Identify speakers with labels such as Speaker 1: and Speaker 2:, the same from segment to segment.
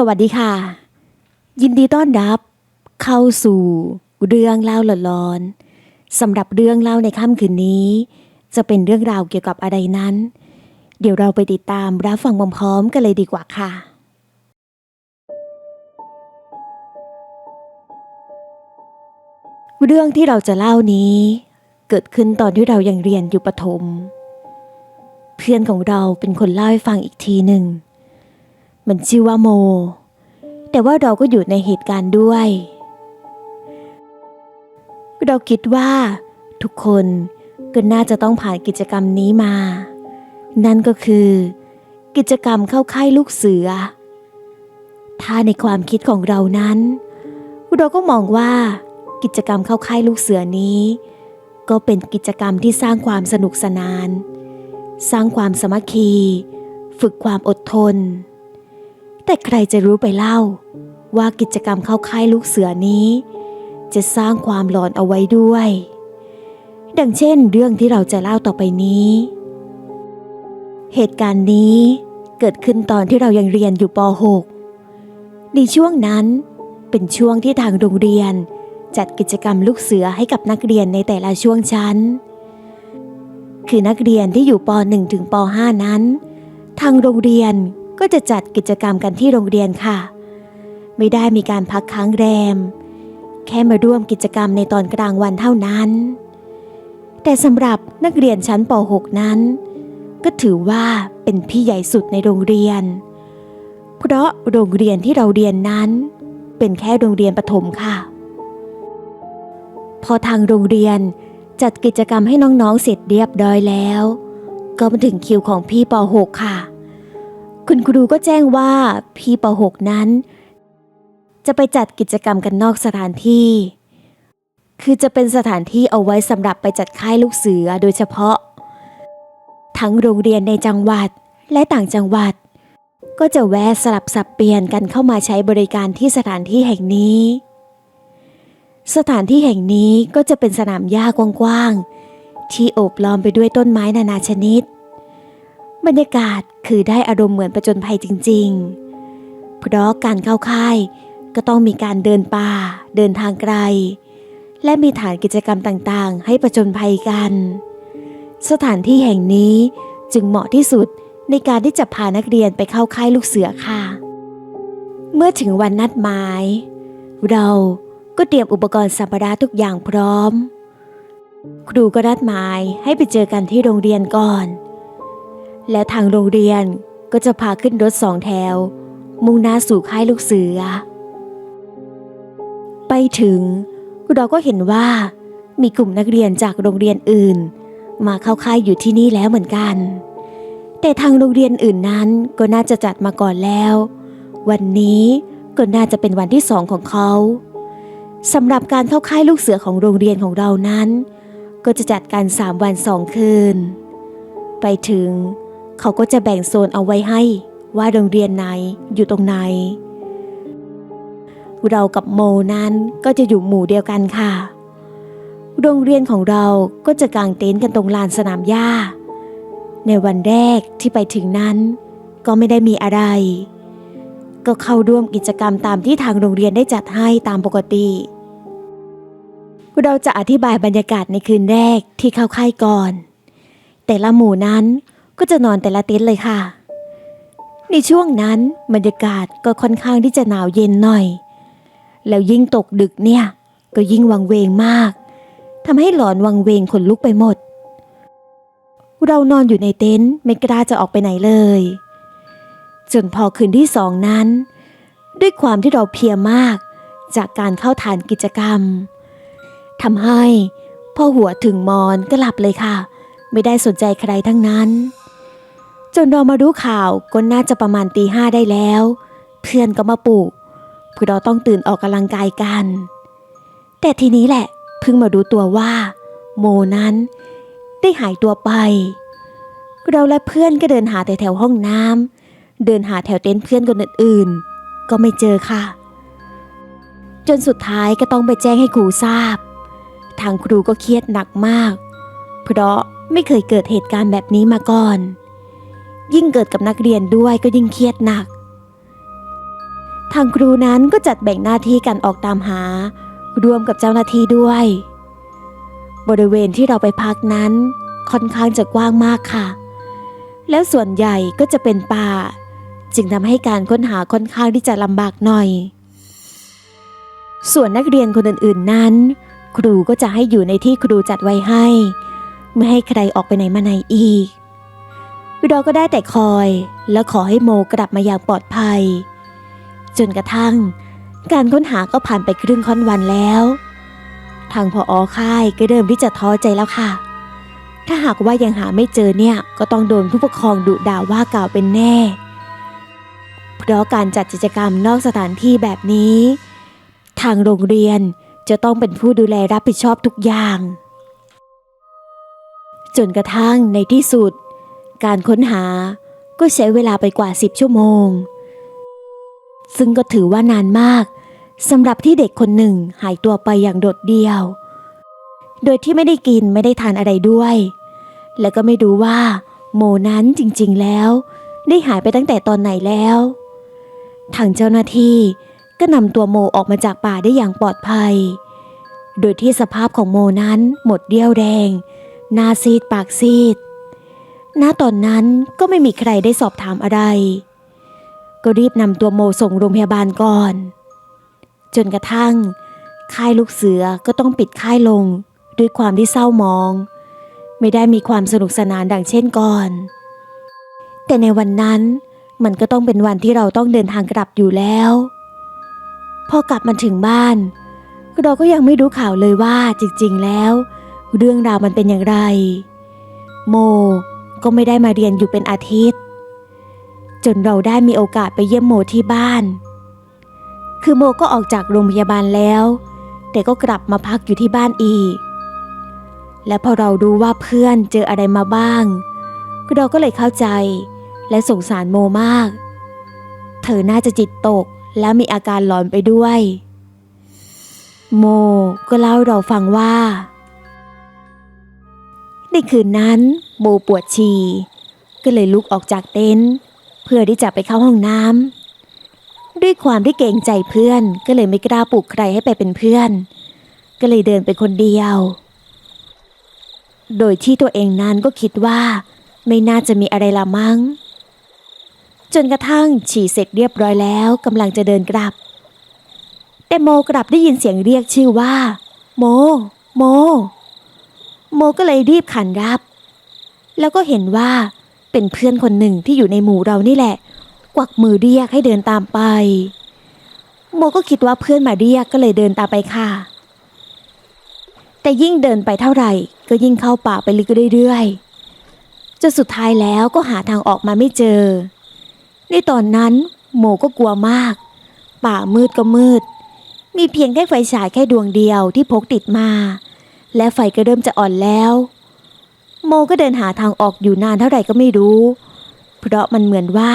Speaker 1: สวัสดีค่ะ ยินดีต้อนรับ เข้าสู่เรื่องเล่าหลอนๆสำหรับเรื่องเล่าในค่ำคืนนี้ จะเป็นเรื่องราวเกี่ยวกับอะไรนั้น เดี๋ยวเราไปติดตามรับฟังพร้อมๆกันเลยดีกว่าค่ะ เรื่องที่เราจะเล่านี้ เกิดขึ้นตอนที่เรายังเรียนอยู่ประถม เพื่อนของเราเป็นคนเล่าให้ฟังอีกทีหนึ่ง มันชื่อว่าโม แต่ว่าเราก็อยู่ในเหตุการณ์ด้วย เราคิดว่า ทุกคนก็น่าจะต้องผ่านกิจกรรมนี้มา นั่นก็คือ กิจกรรมเข้าค่ายลูกเสือ ถ้าในความคิดของเรานั้น เราก็มองว่ากิจกรรมเข้าค่ายลูกเสือนี้ ก็เป็นกิจกรรมที่สร้างความสนุกสนาน สร้างความสมัคคี ฝึกความอดทน แต่ใครจะรู้ไปเล่า ว่ากิจกรรมเข้าค่ายลูกเสือนี้ จะสร้างความหลอนเอาไว้ด้วย ดังเช่น เรื่องที่เราจะเล่าต่อไปนี้ เหตุการณ์นี้เกิดขึ้นตอนที่เรายังเรียนอยู่ป .6 ในช่วงนั้นเป็นช่วงที่ทางโรงเรียนจัดกิจกรรมลูกเสือให้กับนักเรียนในแต่ละช่วงชั้น คือนักเรียนที่อยู่ป .1 ถึงป .5 นั้น ทางโรงเรียน ก็จะจัดกิจกรรมกันที่โรงเรียนค่ะ ไม่ได้มีการพักค้างแรม แค่มาร่วมกิจกรรมในตอนกลางวันเท่านั้น แต่สำหรับนักเรียนชั้นป .6 นั้น ก็ถือว่าเป็นพี่ใหญ่สุดในโรงเรียน เพราะโรงเรียนที่เราเรียนนั้น เป็นแค่โรงเรียนประถมค่ะ พอทางโรงเรียนจัดกิจกรรมให้น้องๆเสร็จเรียบร้อยแล้ว ก็มาถึงคิวของพี่ป .6 ค่ะ คุณครูก็แจ้งว่าพี่ป .6 นั้น จะไปจัดกิจกรรมกันนอกสถานที่ คือจะเป็นสถานที่เอาไว้สำหรับไปจัดค่ายลูกเสือโดยเฉพาะ ทั้งโรงเรียนในจังหวัดและต่างจังหวัด ก็จะแวะสลับสับเปลี่ยนกันเข้ามาใช้บริการที่สถานที่แห่งนี้ สถานที่แห่งนี้ก็จะเป็นสนามหญ้ากว้างๆที่โอบล้อมไปด้วยต้นไม้นานาชนิด บรรยากาศคือได้อารมณ์เหมือนประจนภัยจริง ๆ เพราะการเข้าค่ายก็ต้องมีการเดินป่า เดินทางไกล และมีฐานกิจกรรมต่างๆ ให้ประจนภัยกัน สถานที่แห่งนี้จึงเหมาะที่สุดในการที่จะพานักเรียนไปเข้าค่ายลูกเสือค่ะ เมื่อถึงวันนัดหมาย เราก็เตรียมอุปกรณ์สัมภาระทุกอย่างพร้อม ครูก็นัดหมายให้ไปเจอกันที่โรงเรียนก่อน และทางโรงเรียนก็จะพาขึ้นรถสองแถว มุ่งหน้าสู่ค่ายลูกเสือ ไปถึง เราก็เห็นว่ามีกลุ่มนักเรียนจากโรงเรียนอื่น มาเข้าค่ายอยู่ที่นี่แล้วเหมือนกัน แต่ทางโรงเรียนอื่นนั้นก็น่าจะจัดมาก่อนแล้ว วันนี้ก็น่าจะเป็นวันที่สองของเขาสำหรับการเข้าค่ายลูกเสือของโรงเรียนของเรานั้น ก็จะจัดการสามวันสองคืน ไปถึง เขาก็จะแบ่งโซนเอาไว้ให้ว่าโรงเรียนไหนอยู่ตรงไหน เรากับโมนั้นก็จะอยู่หมู่เดียวกันค่ะ โรงเรียนของเราก็จะกางเต็นท์กันตรงลานสนามหญ้า ในวันแรกที่ไปถึงนั้น ก็ไม่ได้มีอะไร ก็เข้าร่วมกิจกรรมตามที่ทางโรงเรียนได้จัดให้ตามปกติเราจะอธิบายบรรยากาศในคืนแรกที่เข้าค่ายก่อน แต่ละหมู่นั้น ก็จะนอนแต่ละเต็นท์เลยค่ะ ในช่วงนั้นบรรยากาศก็ค่อนข้างที่จะหนาวเย็นหน่อย แล้วยิ่งตกดึกเนี่ย ก็ยิ่งวังเวงมากทำให้หลอนวังเวงขนลุกไปหมด เรานอนอยู่ในเต็นท์ไม่กล้าจะออกไปไหนเลย จนพอคืนที่สองนั้น ด้วยความที่เราเพียมากจากการเข้าฐานกิจกรรมทำให้พอหัวถึงมอนก็หลับเลยค่ะ ไม่ได้สนใจใครทั้งนั้น จนเรามารู้ข่าวก็น่าจะประมาณตีห้าได้แล้ว เพื่อนก็มาปลุกเพื่อเราต้องตื่นออกกำลังกายกัน แต่ทีนี้แหละเพิ่งมารู้ตัวว่า โมนั้น ได้หายตัวไป เราและเพื่อนก็เดินหาแต่แถวห้องน้ำเดินหาแถวเต็นท์เพื่อนคนอื่นๆ ก็ไม่เจอค่ะ จนสุดท้ายก็ต้องไปแจ้งให้ครูทราบ ทางครูก็เครียดหนักมาก เพราะไม่เคยเกิดเหตุการณ์แบบนี้มาก่อน ยิ่งเกิดกับนักเรียนด้วยก็ยิ่งเครียดหนัก ทางครูนั้นก็จัดแบ่งหน้าที่กันออกตามหา รวมกับเจ้าหน้าที่ด้วย บริเวณที่เราไปพักนั้น ค่อนข้างจะกว้างมากค่ะ แล้วส่วนใหญ่ก็จะเป็นป่า จึงทำให้การค้นหาค่อนข้างที่จะลำบากหน่อย ส่วนนักเรียนคนอื่นๆนั้น ครูก็จะให้อยู่ในที่ครูจัดไว้ให้ ไม่ให้ใครออกไปไหนมาไหนอีก เราก็ได้แต่คอย แล้วขอให้โมกลับมาอย่างปลอดภัย จนกระทั่ง การค้นหาก็ผ่านไปครึ่งค่อนวันแล้ว ทางพออค่ายก็เริ่มที่จะท้อใจแล้วค่ะ ถ้าหากว่ายังหาไม่เจอเนี่ยก็ต้องโดนผู้ปกครองดุด่าว่ากล่าวเป็นแน่ เพราะการจัดกิจกรรมนอกสถานที่แบบนี้ ทางโรงเรียนจะต้องเป็นผู้ดูแลรับผิดชอบทุกอย่าง จนกระทั่งในที่สุด การค้นหาก็ใช้เวลาไปกว่า 10 ชั่วโมง ซึ่งก็ถือว่านานมากสำหรับที่เด็กคนหนึ่งหายตัวไปอย่างโดดเดี่ยว โดยที่ไม่ได้กินไม่ได้ทานอะไรด้วย และก็ไม่รู้ว่า โมนั้นจริงๆแล้ว ได้หายไปตั้งแต่ตอนไหนแล้ว ทางเจ้าหน้าที่ก็นำตัวโมออกมาจากป่าได้อย่างปลอดภัย โดยที่สภาพของโมนั้นหมดเรี่ยวแรงหน้าซีดปากซีด ณตอนนั้นก็ไม่มีใครได้สอบถามอะไร ก็รีบนำตัวโมส่งโรงพยาบาลก่อน จนกระทั่ง ค่ายลูกเสือก็ต้องปิดค่ายลงด้วยความที่เศร้ามอง ไม่ได้มีความสนุกสนานดังเช่นก่อน แต่ในวันนั้นมันก็ต้องเป็นวันที่เราต้องเดินทางกลับอยู่แล้ว พอกลับมาถึงบ้าน เราก็ยังไม่รู้ข่าวเลยว่าจริงๆแล้ว เรื่องราวมันเป็นอย่างไร โม ก็ไม่ได้มาเรียนอยู่เป็นอาทิตย์ จนเราได้มีโอกาสไปเยี่ยมโมที่บ้าน คือโมก็ออกจากโรงพยาบาลแล้ว แต่ก็กลับมาพักอยู่ที่บ้านอีก และพอเรารู้ว่าเพื่อนเจออะไรมาบ้าง เราก็เลยเข้าใจและสงสารโมมาก เธอน่าจะจิตตกและมีอาการหลอนไปด้วย โมก็เล่าให้เราฟังว่า ในคืนนั้น โมปวดฉี่ก็เลยลุกออกจากเต็นท์เพื่อที่จะไปเข้าห้องน้ำด้วยความที่เกรงใจเพื่อนก็เลยไม่กล้าปลุกใครให้ไปเป็นเพื่อน ก็เลยเดินไปคนเดียว โดยที่ตัวเองนั้นก็คิดว่า ไม่น่าจะมีอะไรละมั้ง จนกระทั่งฉี่เสร็จเรียบร้อยแล้วกำลังจะเดินกลับ แต่โมกลับได้ยินเสียงเรียกชื่อว่า โม โม โมก็เลยรีบขันรับ แล้วก็เห็นว่าเป็นเพื่อนคนหนึ่งที่อยู่ในหมู่เรานี่แหละ กวักมือเรียกให้เดินตามไป โมก็คิดว่าเพื่อนมาเรียกก็เลยเดินตามไปค่ะ แต่ยิ่งเดินไปเท่าไหร่ ก็ยิ่งเข้าป่าไปลึกเรื่อยๆจนสุดท้ายแล้วก็หาทางออกมาไม่เจอ ในตอนนั้นโมก็กลัวมาก ป่ามืดก็มืด มีเพียงแค่ไฟฉายแค่ดวงเดียวที่พกติดมา และไฟก็เริ่มจะอ่อนแล้ว โมก็เดินหาทางออกอยู่นานเท่าไหร่ก็ไม่รู้ เพราะมันเหมือนว่า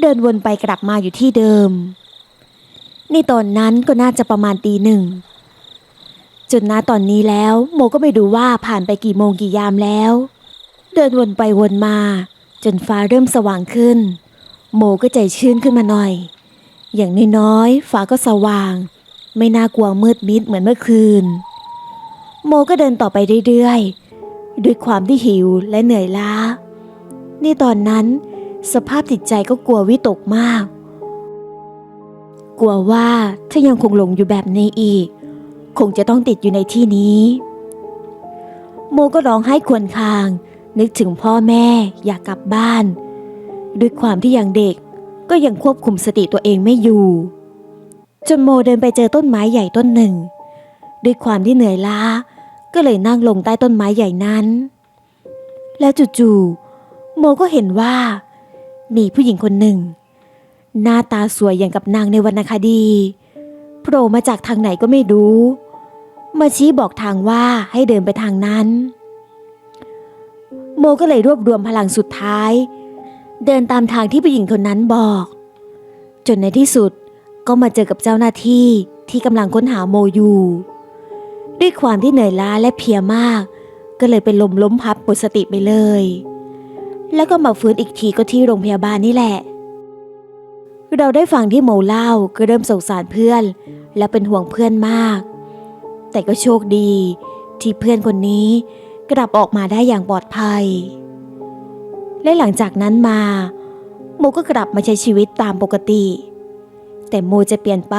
Speaker 1: เดินวนไปกลับมาอยู่ที่เดิม ในตอนนั้นก็น่าจะประมาณตีหนึ่งจนณตอนนี้แล้ว โมก็ไม่รู้ว่าผ่านไปกี่โมงกี่ยามแล้ว เดินวนไปวนมา จนฟ้าเริ่มสว่างขึ้น โมก็ใจชื้นขึ้นมาหน่อย อย่างน้อยๆฟ้าก็สว่าง ไม่น่ากลัวมืดมิดเหมือนเมื่อคืน โมก็เดินต่อไปเรื่อยๆ ด้วยความที่หิวและเหนื่อยล้า ในตอนนั้น สภาพจิตใจก็กลัววิตกมาก กลัวว่าถ้ายังคงหลงอยู่แบบนี้อีก คงจะต้องติดอยู่ในที่นี้ โมก็ร้องไห้ควญคาง นึกถึงพ่อแม่อยากกลับบ้าน ด้วยความที่ยังเด็กก็ยังควบคุมสติตัวเองไม่อยู่ จนโมเดินไปเจอต้นไม้ใหญ่ต้นหนึ่ง ด้วยความที่เหนื่อยล้า ก็เลยนั่งลงใต้ต้นไม้ใหญ่นั้น แล้วจู่ๆโมก็เห็นว่า มีผู้หญิงคนหนึ่ง หน้าตาสวยอย่างกับนางในวรรณคดีโผล่มาจากทางไหนก็ไม่รู้ มาชี้บอกทางว่าให้เดินไปทางนั้น โมก็เลยรวบรวมพลังสุดท้าย เดินตามทางที่ผู้หญิงคนนั้นบอก จนในที่สุดก็มาเจอกับเจ้าหน้าที่ที่กำลังค้นหาโมอยู่ ด้วยความที่เหนื่อยล้าและเพลียมาก ก็เลยเป็นลมล้มพับหมดสติไปเลย แล้วก็มาฟื้นอีกทีก็ที่โรงพยาบาลนี่แหละ เราได้ฟังที่โมเล่าก็เริ่มสงสารเพื่อน และเป็นห่วงเพื่อนมาก แต่ก็โชคดี ที่เพื่อนคนนี้กลับออกมาได้อย่างปลอดภัย และหลังจากนั้นมาโมก็กลับมาใช้ชีวิตตามปกติ แต่โมจะเปลี่ยนไป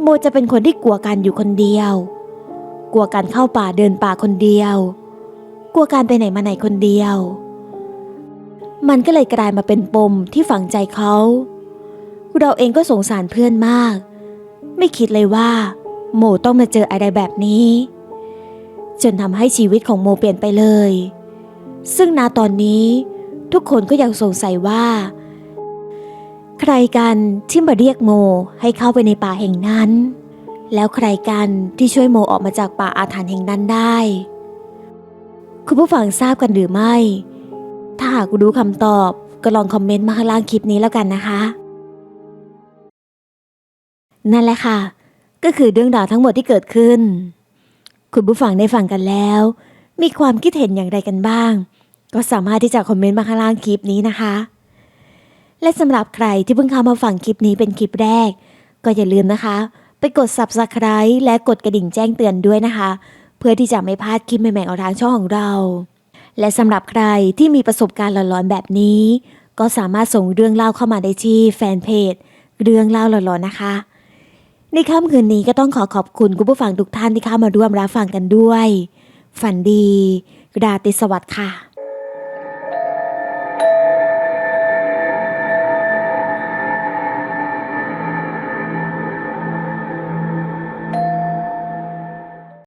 Speaker 1: โมจะเป็นคนที่กลัวการอยู่คนเดียว กลัวการเข้าป่าเดินป่าคนเดียว กลัวการไปไหนมาไหนคนเดียว มันก็เลยกลายมาเป็นปมที่ฝังใจเขา เราเองก็สงสารเพื่อนมาก ไม่คิดเลยว่า โมต้องมาเจออะไรแบบนี้ จนทำให้ชีวิตของโมเปลี่ยนไปเลย ซึ่งณตอนนี้ทุกคนก็ยังสงสัยว่า ใครกันที่มาเรียกโมให้เข้าไปในป่าแห่งนั้น แล้วใครกันที่ช่วยโมออกมาจากป่าอาถรรพ์แห่งนั้นได้ คุณผู้ฟังทราบกันหรือไม่ ถ้าหากรู้คำตอบก็ลองคอมเมนต์มาข้างล่างคลิปนี้แล้วกันนะคะ นั่นแหละค่ะ ก็คือเรื่องราวทั้งหมดที่เกิดขึ้น คุณผู้ฟังได้ฟังกันแล้ว มีความคิดเห็นอย่างไรกันบ้าง ก็สามารถที่จะคอมเมนต์มาข้างล่างคลิปนี้นะคะ และสำหรับใครที่เพิ่งเข้ามาฟังคลิปนี้เป็นคลิปแรก ก็อย่าลืมนะคะ ไปกด subscribe และกดกระดิ่งแจ้งเตือนด้วยนะคะ เพื่อที่จะไม่พลาดคลิปใหม่ๆของทางช่องของเรา และสำหรับใครที่มีประสบการณ์หลอนๆแบบนี้ ก็สามารถส่งเรื่องเล่าเข้ามาได้ที่แฟนเพจเรื่องเล่าหลอนๆนะคะ ในค่ำคืนนี้ก็ต้องขอขอบคุณคุณผู้ฟังทุกท่านที่เข้ามาร่วมรับฟังกันด้วย ฝันดี ราตรีสวัสดิ์ค่ะ